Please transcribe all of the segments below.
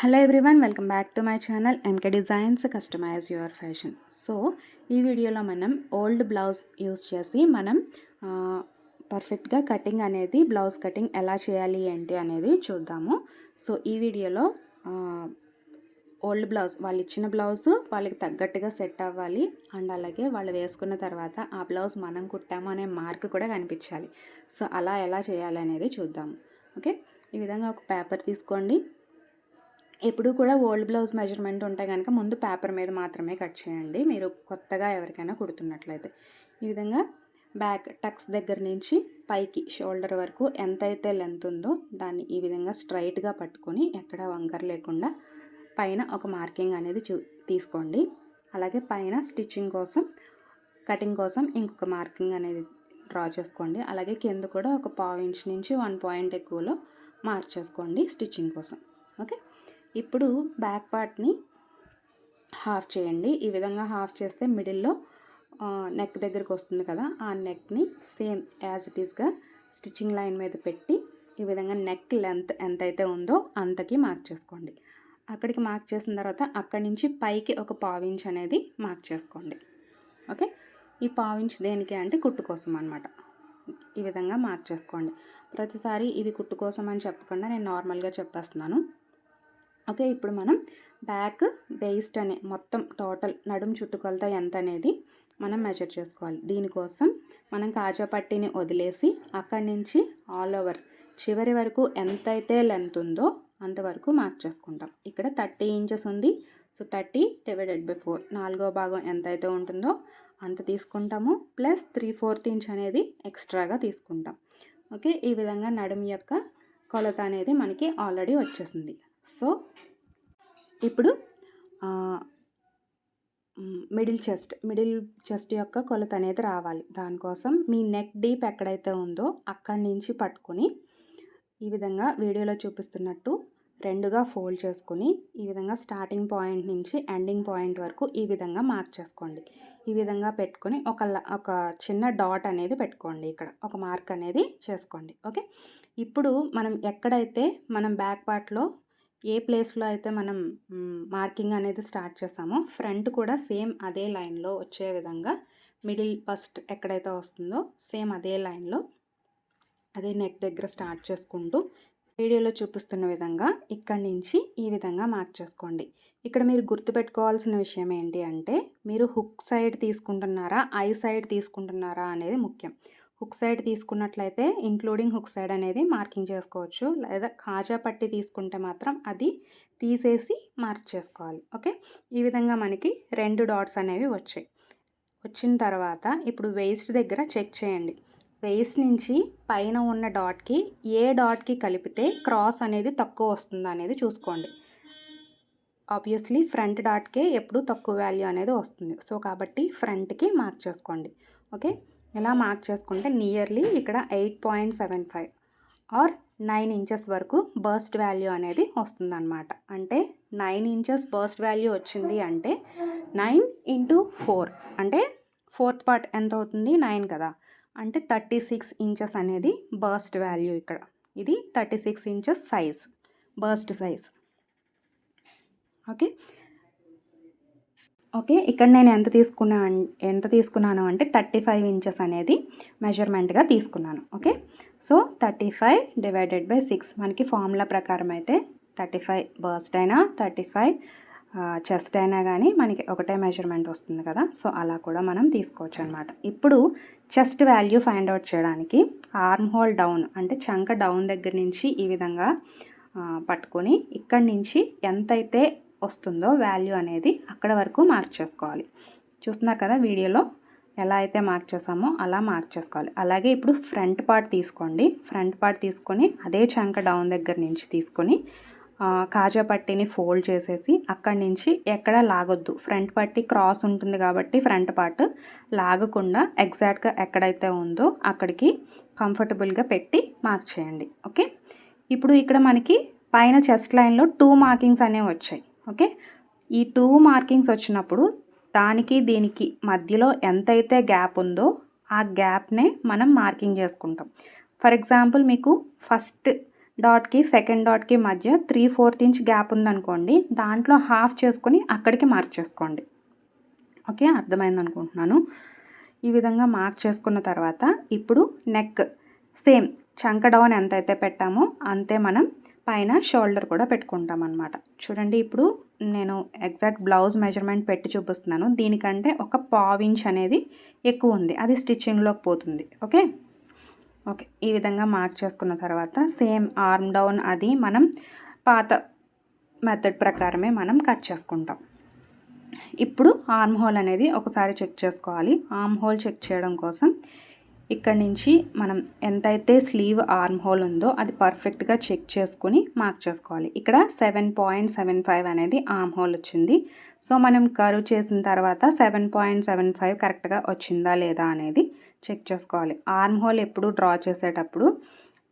Hello everyone welcome back to my channel M K designs customize your fashion so ఈ వీడియోలో మనం old blouse use చేసి మనం పర్ఫెక్ట్గా కటింగ్ అనేది బ్లౌజ్ కటింగ్ ఎలా చేయాలి ఏంటి అనేది చూద్దాము. సో ఈ వీడియోలో ఓల్డ్ బ్లౌజ్ వాళ్ళు ఇచ్చిన బ్లౌజ్ వాళ్ళకి తగ్గట్టుగా సెట్ అవ్వాలి అండ్ అలాగే వాళ్ళు వేసుకున్న తర్వాత ఆ బ్లౌజ్ మనం కుట్టాము అనే మార్క్ కూడా కనిపించాలి. సో అలా ఎలా చేయాలి అనేది చూద్దాము. ఓకే ఈ విధంగా ఒక పేపర్ తీసుకోండి. ఎప్పుడు కూడా ఓల్డ్ బ్లౌజ్ మెజర్మెంట్ ఉంటే కనుక ముందు పేపర్ మీద మాత్రమే కట్ చేయండి. మీరు కొత్తగా ఎవరికైనా కుడుతున్నట్లయితే. ఈ విధంగా బ్యాక్ టక్స్ దగ్గర నుంచి పైకి షోల్డర్ వరకు ఎంతైతే లెంత్ ఉందో దాన్ని ఈ విధంగా స్ట్రైట్గా పట్టుకొని ఎక్కడ వంకర లేకుండా పైన ఒక మార్కింగ్ అనేది చూ తీసుకోండి. అలాగే పైన స్టిచ్చింగ్ కోసం కటింగ్ కోసం ఇంకొక మార్కింగ్ అనేది డ్రా చేసుకోండి. అలాగే కింద కూడా ఒక పావు ఇంచ్ నుంచి వన్ పాయింట్ ఎక్కువలో మార్క్ చేసుకోండి స్టిచ్చింగ్ కోసం. ఓకే? ఇప్పుడు బ్యాక్ పార్ట్ని హాఫ్ చేయండి. ఈ విధంగా హాఫ్ చేస్తే మిడిల్లో నెక్ దగ్గరికి వస్తుంది కదా ఆ నెక్ని సేమ్ యాజ్ ఇట్ ఈస్గా స్టిచ్చింగ్ లైన్ మీద పెట్టి ఈ విధంగా నెక్ లెంత్ ఎంతైతే ఉందో అంతకి మార్క్ చేసుకోండి. అక్కడికి మార్క్ చేసిన తర్వాత అక్కడి నుంచి పైకి ఒక పావించ్ అనేది మార్క్ చేసుకోండి. ఓకే? ఈ పావించ్ దేనికి అంటే కుట్టు కోసం అనమాట ఈ విధంగా మార్క్ చేసుకోండి. ప్రతిసారి ఇది కుట్టు కోసం అని చెప్పకుండా నేను నార్మల్గా చెప్పేస్తున్నాను. ఓకే ఇప్పుడు మనం బ్యాక్ వేస్ట్ అనే మొత్తం టోటల్ నడుం చుట్టుకొలత ఎంత అనేది మనం మెజర్ చేసుకోవాలి. దీనికోసం మనం కాజా పట్టీని వదిలేసి అక్కడి నుంచి ఆల్ ఓవర్ చివరి వరకు ఎంతైతే లెంత్ ఉందో అంతవరకు మార్క్ చేసుకుంటాం. ఇక్కడ థర్టీ ఇంచెస్ ఉంది. So thirty divided by four నాలుగో భాగం ఎంతైతే ఉంటుందో అంత తీసుకుంటాము. ప్లస్ త్రీ ఫోర్త్ ఇంచ్ అనేది ఎక్స్ట్రాగా తీసుకుంటాం. ఓకే ఈ విధంగా నడుము యొక్క కొలత అనేది మనకి ఆల్రెడీ వచ్చేసింది. సో ఇప్పుడు మిడిల్ చెస్ట్ మిడిల్ చెస్ట్ యొక్క కొలత అనేది రావాలి. దానికోసం మీ నెక్ డీప్ ఎక్కడైతే ఉందో అక్కడి నుంచి పట్టుకొని ఈ విధంగా వీడియోలో చూపిస్తున్నట్టు రెండుగా ఫోల్డ్ చేసుకుని ఈ విధంగా స్టార్టింగ్ పాయింట్ నుంచి ఎండింగ్ పాయింట్ వరకు ఈ విధంగా మార్క్ చేసుకోండి. ఈ విధంగా పెట్టుకొని ఒక ఒక చిన్న డాట్ అనేది పెట్టుకోండి ఇక్కడ. ఒక మార్క్ అనేది చేసుకోండి. ఓకే? ఇప్పుడు మనం ఎక్కడైతే మనం బ్యాక్ పార్ట్లో ఏ ప్లేస్లో అయితే మనం మార్కింగ్ అనేది స్టార్ట్ చేసామో ఫ్రంట్ కూడా సేమ్ అదే లైన్లో వచ్చే విధంగా మిడిల్ ఫస్ట్ ఎక్కడైతే వస్తుందో సేమ్ అదే లైన్లో అదే నెక్ దగ్గర స్టార్ట్ చేసుకుంటూ వీడియోలో చూపిస్తున్న విధంగా ఇక్కడి నుంచి ఈ విధంగా మార్క్ చేసుకోండి. ఇక్కడ మీరు గుర్తుపెట్టుకోవాల్సిన విషయం ఏంటి అంటే మీరు హుక్ సైడ్ తీసుకుంటున్నారా ఐ సైడ్ తీసుకుంటున్నారా అనేది ముఖ్యం. హుక్ సైడ్ తీసుకున్నట్లయితే ఇంక్లూడింగ్ హుక్ సైడ్ అనేది మార్కింగ్ చేసుకోవచ్చు. లేదా కాజా పట్టి తీసుకుంటే మాత్రం అది తీసేసి మార్క్ చేసుకోవాలి. ఓకే? ఈ విధంగా మనకి రెండు డాట్స్ అనేవి వచ్చాయి. వచ్చిన తర్వాత ఇప్పుడు వేస్ట్ దగ్గర చెక్ చేయండి. వేస్ట్ నుంచి పైన ఉన్న డాట్కి ఏ డాట్కి కలిపితే క్రాస్ అనేది తక్కువ వస్తుందో అనేది చూసుకోండి. ఆబ్వియస్లీ ఫ్రంట్ డాట్కే ఎప్పుడు తక్కువ వాల్యూ అనేది వస్తుంది. సో కాబట్టి ఫ్రంట్కి మార్క్ చేసుకోండి. ఓకే? ఎలా మార్క్ చేసుకుంటే నియర్లీ ఇక్కడ eight point seven five or nine inches వరకు బర్స్ట్ వాల్యూ అనేది వస్తుందన్నమాట. అంటే నైన్ ఇంచెస్ బర్స్ట్ వాల్యూ వచ్చింది అంటే నైన్ ఇంటూ ఫోర్. అంటే ఫోర్త్ పార్ట్ ఎంత అవుతుంది? నైన్ కదా. అంటే థర్టీ సిక్స్ ఇంచెస్ అనేది బర్స్ట్ వాల్యూ ఇక్కడ. ఇది thirty six inches size burst size. Okay? Okay ఇక్కడ నేను ఎంత తీసుకున్నా ఎంత తీసుకున్నాను అంటే థర్టీ ఫైవ్ ఇంచెస్ అనేది మెజర్మెంట్గా తీసుకున్నాను okay? So thirty five divided by six. మనకి ఫార్ములా ప్రకారం అయితే థర్టీ ఫైవ్ బర్స్ట్ అయినా థర్టీ ఫైవ్ చెస్ట్ అయినా కానీ మనకి ఒకటే మెజర్మెంట్ వస్తుంది కదా? సో అలా కూడా మనం తీసుకోవచ్చు అనమాట ఇప్పుడు చెస్ట్ వాల్యూ ఫైండ్ అవుట్ చేయడానికి ఆర్మ్ హోల్ డౌన్ అంటే చంక డౌన్ దగ్గర నుంచి ఈ విధంగా పట్టుకొని ఇక్కడి నుంచి ఎంతైతే వస్తుందో వాల్యూ అనేది అక్కడ వరకు మార్క్ చేసుకోవాలి. చూస్తున్నారు కదా వీడియోలో ఎలా అయితే మార్క్ చేసామో అలా మార్క్ చేసుకోవాలి. అలాగే ఇప్పుడు ఫ్రంట్ పార్ట్ తీసుకోండి. ఫ్రంట్ పార్ట్ తీసుకొని అదే చంక డౌన్ దగ్గర నుంచి తీసుకొని కాజా పట్టీని ఫోల్డ్ చేసేసి అక్కడి నుంచి ఎక్కడ లాగొద్దు. ఫ్రంట్ పట్టి క్రాస్ ఉంటుంది కాబట్టి ఫ్రంట్ పార్ట్ లాగకుండా ఎగ్జాక్ట్గా ఎక్కడైతే ఉందో అక్కడికి కంఫర్టబుల్గా పెట్టి మార్క్ చేయండి. ఓకే ఇప్పుడు ఇక్కడ మనకి పైన చెస్ట్ లైన్లో టూ మార్కింగ్స్ అనేవి వచ్చాయి. ఓకే? ఈ టూ మార్కింగ్స్ వచ్చినప్పుడు దానికి దీనికి మధ్యలో ఎంతైతే గ్యాప్ ఉందో ఆ గ్యాప్నే మనం మార్కింగ్ చేసుకుంటాం. ఫర్ ఎగ్జాంపుల్ మీకు ఫస్ట్ డాట్కి సెకండ్ డాట్కి మధ్య త్రీ ఫోర్త్ ఇంచ్ గ్యాప్ ఉందనుకోండి దాంట్లో హాఫ్ చేసుకొని అక్కడికి మార్క్ చేసుకోండి. ఓకే? అర్థమైంది అనుకుంటున్నాను? ఈ విధంగా మార్క్ చేసుకున్న తర్వాత ఇప్పుడు నెక్ సేమ్ చంక డౌన్ ఎంత అయితే పెట్టామో అంతే మనం పైన షోల్డర్ కూడా పెట్టుకుంటాం అనమాట చూడండి ఇప్పుడు నేను ఎగ్జాక్ట్ బ్లౌజ్ మెజర్మెంట్ పెట్టి చూపిస్తున్నాను. దీనికంటే ఒక పావించ్ అనేది ఎక్కువ ఉంది. అది స్టిచ్చింగ్లోకి పోతుంది. ఓకే? ఓకే. ఈ విధంగా మార్క్ చేసుకున్న తర్వాత సేమ్ ఆర్మ్ డౌన్ అది మనం పాత మెథడ్ ప్రకారమే మనం కట్ చేసుకుంటాం. ఇప్పుడు ఆర్మ్ హోల్ అనేది ఒకసారి చెక్ చేసుకోవాలి. ఆర్మ్ హోల్ చెక్ చేయడం కోసం ఇక్కడ నుంచి మనం ఎంతైతే స్లీవ్ ఆర్మ్ హోల్ ఉందో అది పర్ఫెక్ట్గా చెక్ చేసుకుని మార్క్ చేసుకోవాలి. ఇక్కడ సెవెన్ పాయింట్ సెవెన్ ఫైవ్ అనేది ఆర్మ్ హోల్ వచ్చింది. సో మనం కర్వ్ చేసిన తర్వాత సెవెన్ పాయింట్ సెవెన్ ఫైవ్ కరెక్ట్గా వచ్చిందా లేదా అనేది చెక్ చేసుకోవాలి. ఆర్మ్ హోల్ ఎప్పుడు డ్రా చేసేటప్పుడు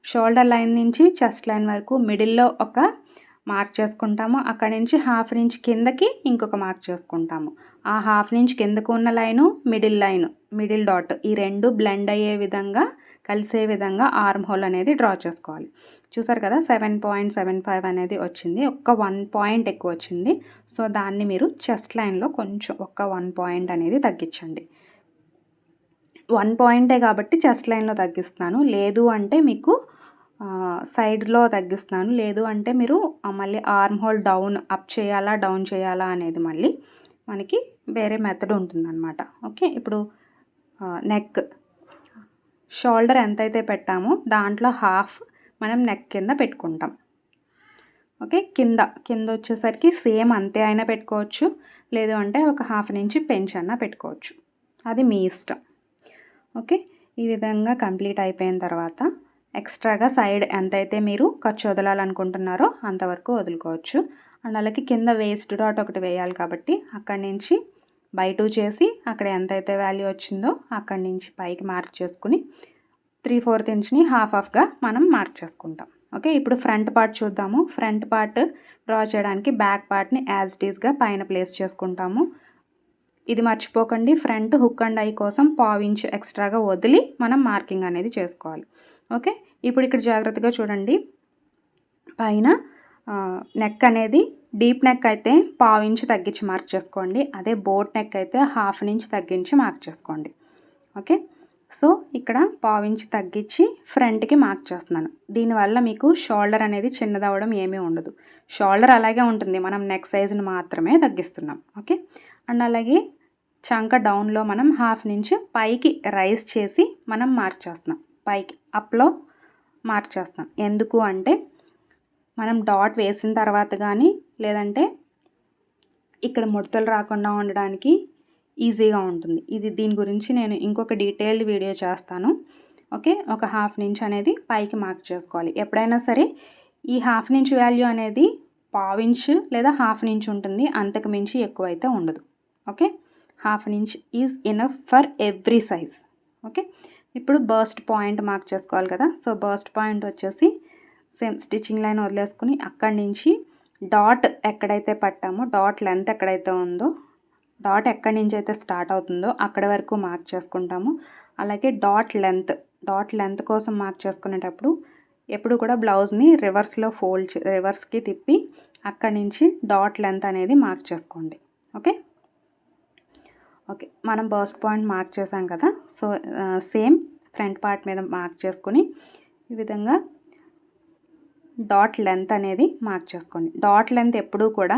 షోల్డర్ లైన్ నుంచి చెస్ట్ లైన్ వరకు మిడిల్లో ఒక మార్క్ చేసుకుంటాము. అక్కడ నుంచి హాఫ్ ఇంచ్ కిందకి ఇంకొక మార్క్ చేసుకుంటాము. ఆ హాఫ్ ఇంచ్ కిందకు ఉన్న line middle line middle dot ఈ రెండు బ్లెండ్ అయ్యే విధంగా కలిసే విధంగా ఆర్మ్ హోల్ అనేది డ్రా చేసుకోవాలి. చూసారు కదా సెవెన్ పాయింట్ సెవెన్ ఫైవ్ అనేది వచ్చింది. ఒక్క వన్ పాయింట్ ఎక్కువ వచ్చింది. సో దాన్ని మీరు చెస్ట్ లైన్లో కొంచెం ఒక్క వన్ పాయింట్ అనేది తగ్గించండి. వన్ పాయింటే కాబట్టి చెస్ట్ లైన్లో తగ్గిస్తాను లేదు అంటే మీకు సైడ్లో తగ్గిస్తాను లేదు అంటే మీరు మళ్ళీ ఆర్మ్ హోల్ డౌన్ అప్ చేయాలా డౌన్ చేయాలా అనేది మళ్ళీ మనకి వేరే మెథడ్ ఉంటుందన్నమాట. ఓకే? ఇప్పుడు నెక్. షోల్డర్ ఎంతైతే పెట్టామో దాంట్లో హాఫ్ మనం నెక్ కింద పెట్టుకుంటాం. ఓకే? కింద. కింద వచ్చేసరికి సేమ్ అంతే అయినా పెట్టుకోవచ్చు. లేదు అంటే ఒక హాఫ్ నుంచి పెంచ్ అన్నా పెట్టుకోవచ్చు. అది మీ ఇష్టం. ఓకే? ఈ విధంగా కంప్లీట్ అయిపోయిన తర్వాత ఎక్స్ట్రాగా సైడ్ ఎంతైతే మీరు ఖర్చు వదలాలనుకుంటున్నారో అంతవరకు వదులుకోవచ్చు. అండ్ అలాగే కింద వేస్ట్ డాట్ ఒకటి వేయాలి కాబట్టి అక్కడి నుంచి బై టూ చేసి అక్కడ ఎంతైతే వాల్యూ వచ్చిందో అక్కడి నుంచి పైకి మార్క్ చేసుకుని త్రీ ఫోర్త్ ఇంచ్ని హాఫ్ హాఫ్గా మనం మార్క్ చేసుకుంటాం. ఓకే ఇప్పుడు ఫ్రంట్ పార్ట్ చూద్దాము. ఫ్రంట్ పార్ట్ డ్రా చేయడానికి బ్యాక్ పార్ట్ని యాజ్ టీస్గా పైన ప్లేస్ చేసుకుంటాము. ఇది మర్చిపోకండి. ఫ్రంట్ హుక్ అండ్ ఐ కోసం పావించ్ ఎక్స్ట్రాగా వదిలి మనం మార్కింగ్ అనేది చేసుకోవాలి. ఓకే? ఇప్పుడు ఇక్కడ జాగ్రత్తగా చూడండి. పైన నెక్ అనేది డీప్ నెక్ అయితే పావు తగ్గించి మార్క్ చేసుకోండి. అదే బోట్ నెక్ అయితే హాఫ్ ఇంచ్ తగ్గించి మార్క్ చేసుకోండి. ఓకే? సో ఇక్కడ పావు తగ్గించి ఫ్రంట్కి మార్క్ చేస్తున్నాను. దీనివల్ల మీకు షోల్డర్ అనేది చిన్నదవడం ఏమీ ఉండదు. షోల్డర్ అలాగే ఉంటుంది. మనం నెక్ సైజ్ని మాత్రమే తగ్గిస్తున్నాం. ఓకే? అండ్ అలాగే చంక డౌన్లో మనం హాఫ్ నుంచి పైకి రైస్ చేసి మనం మార్చేస్తున్నాం పైకి అప్లో మార్చేస్తాం ఎందుకు అంటే మనం డాట్ వేసిన తర్వాత కానీ లేదంటే ఇక్కడ ముడతలు రాకుండా ఉండడానికి ఈజీగా ఉంటుంది. ఇది దీని గురించి నేను ఇంకొక డీటెయిల్డ్ వీడియో చేస్తాను. ఓకే? ఒక హాఫ్ ఇంచ్ అనేది పైకి మార్క్ చేసుకోవాలి. ఎప్పుడైనా సరే ఈ హాఫ్ ఇంచ్ వాల్యూ అనేది పావించ్ లేదా హాఫ్ ఇంచ్ ఉంటుంది. అంతకు మించి ఎక్కువ అయితే ఉండదు. Okay? Half inch is enough for every size. Okay? ఇప్పుడు బర్స్ట్ పాయింట్ మార్క్ చేసుకోవాలి కదా. సో బర్స్ట్ పాయింట్ వచ్చేసి సేమ్ స్టిచ్చింగ్ లైన్ వదిలేసుకుని అక్కడి నుంచి డాట్ ఎక్కడైతే పట్టామో డాట్ లెంత్ ఎక్కడైతే ఉందో డాట్ ఎక్కడి నుంచి అయితే స్టార్ట్ అవుతుందో అక్కడ వరకు మార్క్ చేసుకుంటాము. అలాగే డాట్ లెంత్ డాట్ లెంత్ కోసం మార్క్ చేసుకునేటప్పుడు ఎప్పుడు కూడా బ్లౌజ్ని రివర్స్లో ఫోల్డ్ రివర్స్కి తిప్పి అక్కడి నుంచి డాట్ లెంత్ అనేది మార్క్ చేసుకోండి. ఓకే? ఓకే మనం బస్ట్ పాయింట్ మార్క్ చేసాం కదా సో సేమ్ ఫ్రంట్ పార్ట్ మీద మార్క్ చేసుకొని ఈ విధంగా డాట్ లెంత్ అనేది మార్క్ చేసుకోండి. డాట్ లెంత్ ఎప్పుడూ కూడా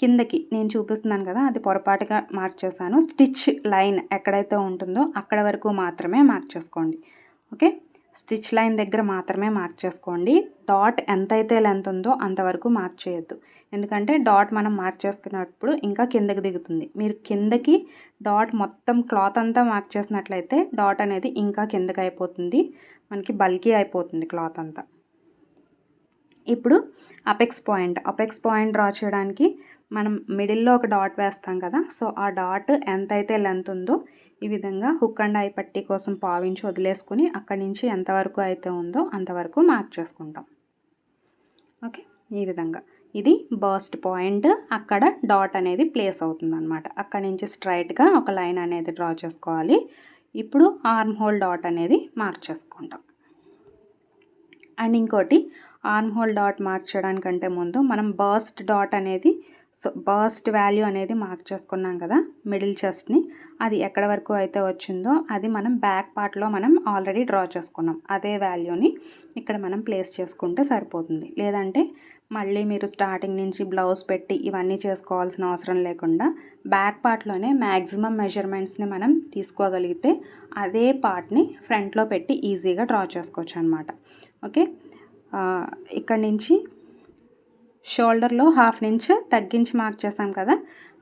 కిందకి నేను చూపిస్తున్నాను కదా అది పొరపాటుగా మార్క్ చేశాను స్టిచ్ లైన్ ఎక్కడైతే ఉంటుందో అక్కడ వరకు మాత్రమే మార్క్ చేసుకోండి. ఓకే స్టిచ్ లైన్ దగ్గర మాత్రమే మార్క్ చేసుకోండి. డాట్ ఎంతైతే లెంత్ ఉందో అంతవరకు మార్క్ చేయొద్దు. ఎందుకంటే డాట్ మనం మార్క్ చేసుకున్నప్పుడు ఇంకా కిందకి దిగుతుంది. మీరు కిందకి డాట్ మొత్తం క్లాత్ అంతా మార్క్ చేసినట్లయితే డాట్ అనేది ఇంకా కిందకి అయిపోతుంది. మనకి బల్కీ అయిపోతుంది క్లాత్ అంతా. ఇప్పుడు apex point. Apex point draw చేయడానికి మనం మిడిల్లో ఒక డాట్ వేస్తాం కదా సో ఆ డాట్ ఎంతైతే లెంత్ ఉందో ఈ విధంగా హుక్ అండ్ ఐ పట్టీ కోసం పావించి వదిలేసుకుని అక్కడి నుంచి ఎంతవరకు అయితే ఉందో అంతవరకు మార్క్ చేసుకుంటాం. ఓకే ఈ విధంగా. ఇది బర్స్ట్ పాయింట్. అక్కడ డాట్ అనేది ప్లేస్ అవుతుంది అనమాట అక్కడి నుంచి స్ట్రైట్గా ఒక లైన్ అనేది డ్రా చేసుకోవాలి. ఇప్పుడు ఆర్మ్ హోల్ డాట్ అనేది మార్క్ చేసుకుంటాం. అండ్ ఇంకోటి ఆర్మ్ హోల్ డాట్ మార్క్ చేయడానికంటే ముందు మనం బర్స్ట్ డాట్ అనేది సో బర్స్ట్ వాల్యూ అనేది మార్క్ చేసుకున్నాం కదా మిడిల్ చెస్ట్ని. అది ఎక్కడ వరకు అయితే వచ్చిందో అది మనం బ్యాక్ పార్ట్లో మనం ఆల్రెడీ డ్రా చేసుకున్నాం. అదే వాల్యూని ఇక్కడ మనం ప్లేస్ చేసుకుంటే సరిపోతుంది. లేదంటే మళ్ళీ మీరు స్టార్టింగ్ నుంచి బ్లౌజ్ పెట్టి ఇవన్నీ చేసుకోవాల్సిన అవసరం లేకుండా బ్యాక్ పార్ట్లోనే మ్యాక్సిమం మెజర్మెంట్స్ని మనం తీసుకోగలిగితే అదే పార్ట్ని ఫ్రంట్లో పెట్టి ఈజీగా డ్రా చేసుకోవచ్చు అనమాట ఓకే? ఇక్కడ నుంచి షోల్డర్లో హాఫ్ ఇంచ్ తగ్గించి మార్క్ చేసాం కదా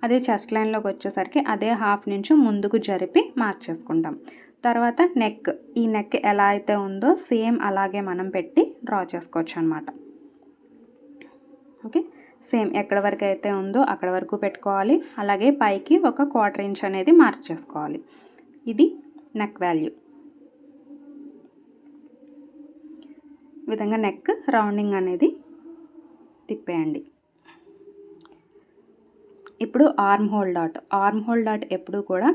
అదే చెస్ట్ లైన్లోకి వచ్చేసరికి అదే హాఫ్ నుంచి ముందుకు జరిపి మార్క్ చేసుకుంటాం. తర్వాత నెక్ ఈ నెక్ ఎలా అయితే ఉందో సేమ్ అలాగే మనం పెట్టి డ్రా చేసుకోవచ్చు అనమాట ఓకే సేమ్ ఎక్కడ వరకు అయితే ఉందో అక్కడ వరకు పెట్టుకోవాలి. అలాగే పైకి ఒక క్వార్టర్ ఇంచ్ అనేది మార్క్ చేసుకోవాలి. ఇది నెక్ వాల్యూ విధంగా నెక్ రౌండింగ్ అనేది తిప్పేయండి. ఇప్పుడు arm hole dot arm hole dot ఎప్పుడు కూడా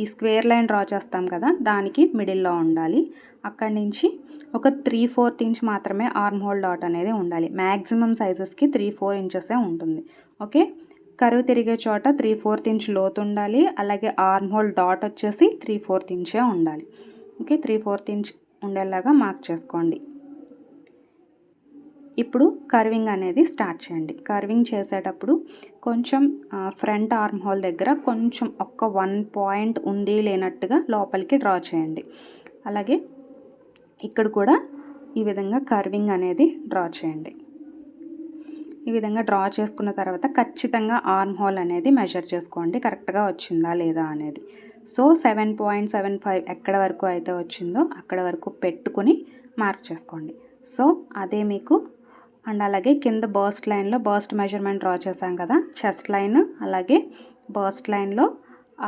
ఈ స్క్వేర్ లైన్ డ్రా చేస్తాం కదా దానికి మిడిల్లో ఉండాలి. అక్కడి నుంచి ఒక త్రీ ఫోర్త్ ఇంచ్ మాత్రమే ఆర్మ్ హోల్ డాట్ అనేది ఉండాలి. మ్యాక్సిమం సైజెస్కి త్రీ ఫోర్ ఇంచెసే ఉంటుంది. ఓకే? కరువు తిరిగే చోట త్రీ ఫోర్త్ ఇంచ్ లోతు ఉండాలి. అలాగే ఆర్మ్ హోల్ డాట్ వచ్చేసి త్రీ ఫోర్త్ ఇంచే ఉండాలి. ఓకే? త్రీ ఫోర్త్ ఇంచ్ ఉండేలాగా మార్క్ చేసుకోండి. ఇప్పుడు కర్వింగ్ అనేది స్టార్ట్ చేయండి. కర్వింగ్ చేసేటప్పుడు కొంచెం ఫ్రంట్ ఆర్మ్ హోల్ దగ్గర కొంచెం ఒక్క వన్ పాయింట్ ఉంది లేనట్టుగా లోపలికి డ్రా చేయండి. అలాగే ఇక్కడ కూడా ఈ విధంగా కర్వింగ్ అనేది డ్రా చేయండి. ఈ విధంగా డ్రా చేసుకున్న తర్వాత ఖచ్చితంగా ఆర్మ్ హోల్ అనేది మెజర్ చేసుకోండి. కరెక్ట్గా వచ్చిందా లేదా అనేది. So seven point seven five ఎక్కడ వరకు అయితే వచ్చిందో అక్కడ వరకు పెట్టుకుని మార్క్ చేసుకోండి. సో అదే మీకు అండ్ అలాగే కింద బర్స్ట్ లైన్లో బర్స్ట్ మెజర్మెంట్ డ్రా చేసాం కదా చెస్ట్ లైన్ అలాగే బర్స్ట్ లైన్లో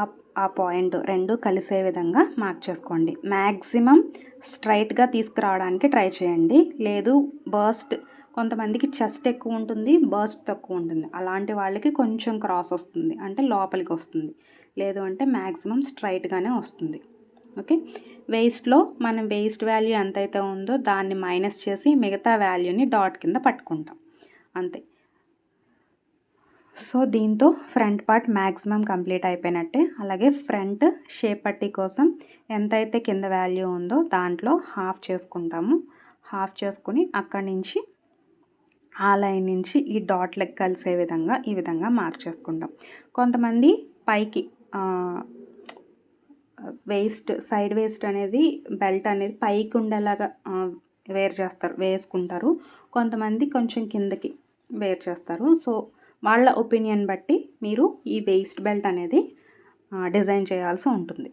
ఆ ఆ పాయింట్ రెండు కలిసే విధంగా మార్క్ చేసుకోండి. మ్యాక్సిమం స్ట్రైట్గా తీసుకురావడానికి ట్రై చేయండి. లేదు బర్స్ట్ కొంతమందికి చెస్ట్ ఎక్కువ ఉంటుంది బర్స్ట్ తక్కువ ఉంటుంది. అలాంటి వాళ్ళకి కొంచెం క్రాస్ వస్తుంది అంటే లోపలికి వస్తుంది. లేదు అంటే మ్యాక్సిమం స్ట్రైట్గానే వస్తుంది. ఓకే? వేస్ట్లో మనం వేస్ట్ వాల్యూ ఎంతైతే ఉందో దాన్ని మైనస్ చేసి మిగతా వాల్యూని డాట్ కింద పట్టుకుంటాం. అంతే. సో దీంతో ఫ్రంట్ పార్ట్ మ్యాక్సిమం కంప్లీట్ అయిపోయినట్టే. అలాగే ఫ్రంట్ షేప్ పట్టి కోసం ఎంతైతే కింద వాల్యూ ఉందో దాంట్లో హాఫ్ చేసుకుంటాము. హాఫ్ చేసుకుని అక్కడి నుంచి ఆ లైన్ నుంచి ఈ డాట్లకు కలిసే విధంగా ఈ విధంగా మార్క్ చేసుకుంటాం కొంతమంది పైకి వేస్ట్ సైడ్ వేస్ట్ అనేది బెల్ట్ అనేది పైకి ఉండేలాగా వేర్ చేస్తారు వేసుకుంటారు. కొంతమంది కొంచెం కిందకి వేర్ చేస్తారు. సో వాళ్ళ ఒపీనియన్ బట్టి మీరు ఈ వేస్ట్ బెల్ట్ అనేది డిజైన్ చేయాల్సి ఉంటుంది.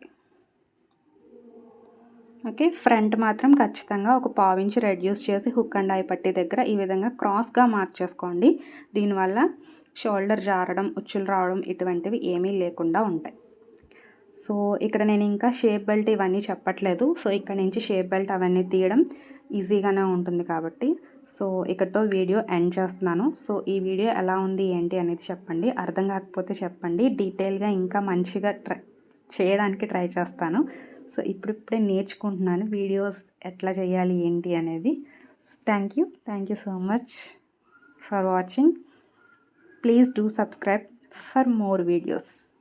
ఓకే ఫ్రంట్ మాత్రం ఖచ్చితంగా ఒక పావించి రెడ్యూస్ చేసి హుక్ అండ్ ఐ పట్టి దగ్గర ఈ విధంగా క్రాస్గా మార్క్ చేసుకోండి. దీనివల్ల షోల్డర్ జారడం ఉచ్చులు రావడం ఇటువంటివి ఏమీ లేకుండా ఉంటాయి. సో ఇక్కడ నేను ఇంకా షేప్ బెల్ట్ ఇవన్నీ చెప్పట్లేదు. సో ఇక్కడ నుంచి షేప్ బెల్ట్ అవన్నీ తీయడం ఈజీగానే ఉంటుంది కాబట్టి. సో ఇక్కడతో వీడియో ఎండ్ చేస్తున్నాను. సో ఈ వీడియో ఎలా ఉంది ఏంటి అనేది చెప్పండి. అర్థం కాకపోతే చెప్పండి. డీటెయిల్గా ఇంకా మంచిగా ట్రై చేయడానికి ట్రై చేస్తాను. సో ఇప్పుడిప్పుడే నేర్చుకుంటున్నాను వీడియోస్ ఎట్లా చేయాలి ఏంటి అనేది. Thank you. Thank you so much for watching. Please do subscribe for more videos.